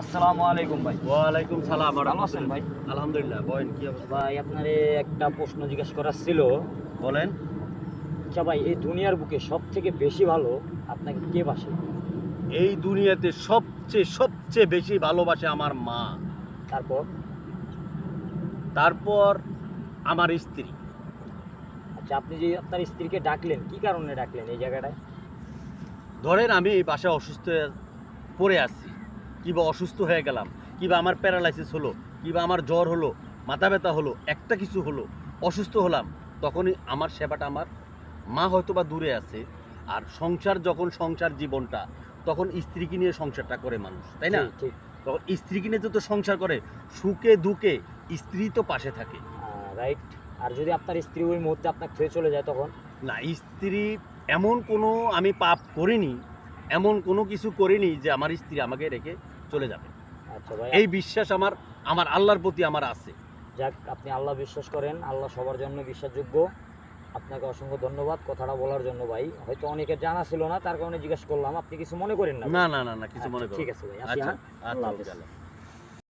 আসসালামু আলাইকুম ভাই। ওয়ালাইকুম সালাম। ভালো আছেন ভাই? আলহামদুলিল্লাহ বলেন কি অবস্থা? ভাই আপনারে একটা প্রশ্ন জিজ্ঞাসা করার ছিল। বলেন। আচ্ছা ভাই এই দুনিয়ার বুকে সব থেকে বেশি ভালো আপনাকে কে বাসে? এই দুনিয়াতে সবচেয়ে সবচেয়ে বেশি ভালোবাসে আমার মা। তারপর? তারপর আমার স্ত্রী। আচ্ছা আপনি যে আপনার স্ত্রীকে ডাকলেন কি কারণে ডাকলেন এই জায়গাটায়? ধরেন আমি এই বাসায় অসুস্থ হয়ে পড়ে আছি। কিবা অসুস্থ হয়ে গেলাম কিবা আমার প্যারালাইসিস হলো কিবা আমার জ্বর হলো মাথা ব্যথা হলো একটা কিছু হলো অসুস্থ হলাম তখনই আমার সেবাটা আমার মা হয়তো বা দূরে আছে আর সংসার যখন সংসার জীবনটা তখন স্ত্রীকে নিয়ে সংসারটা করে মানুষ তাই না? ঠিক তখন স্ত্রীকে নিয়ে তো সংসার করে সুখে দুঃখে স্ত্রী তো পাশে থাকে। রাইট আর যদি আপনার স্ত্রী ওই মুহূর্তে আপনাকে ছেড়ে চলে যায় তখন? না স্ত্রী এমন কোনো আমি পাপ করিনি এমন কোনো কিছু করিনি যে আমার স্ত্রী আমাকে রেখে চলে যাবে। আচ্ছা ভাই এই বিশ্বাস আমার আমার আল্লাহর প্রতি আমার আছে। যাক আপনি আল্লাহ বিশ্বাস করেন আল্লাহ সবার জন্য বিশ্বাসযোগ্য। আপনাকে অসংখ্য ধন্যবাদ কথাটা বলার জন্য ভাই। হয়তো অনেকের জানা ছিল না তার কারণে জিজ্ঞাসা করলাম আপনি কিছু মনে করেন না না না না কিছু মনে করেন ঠিক আছে ভাই আচ্ছা হ্যাঁ? আচ্ছা আল্লাহ হাফেজ। আল্লাহ।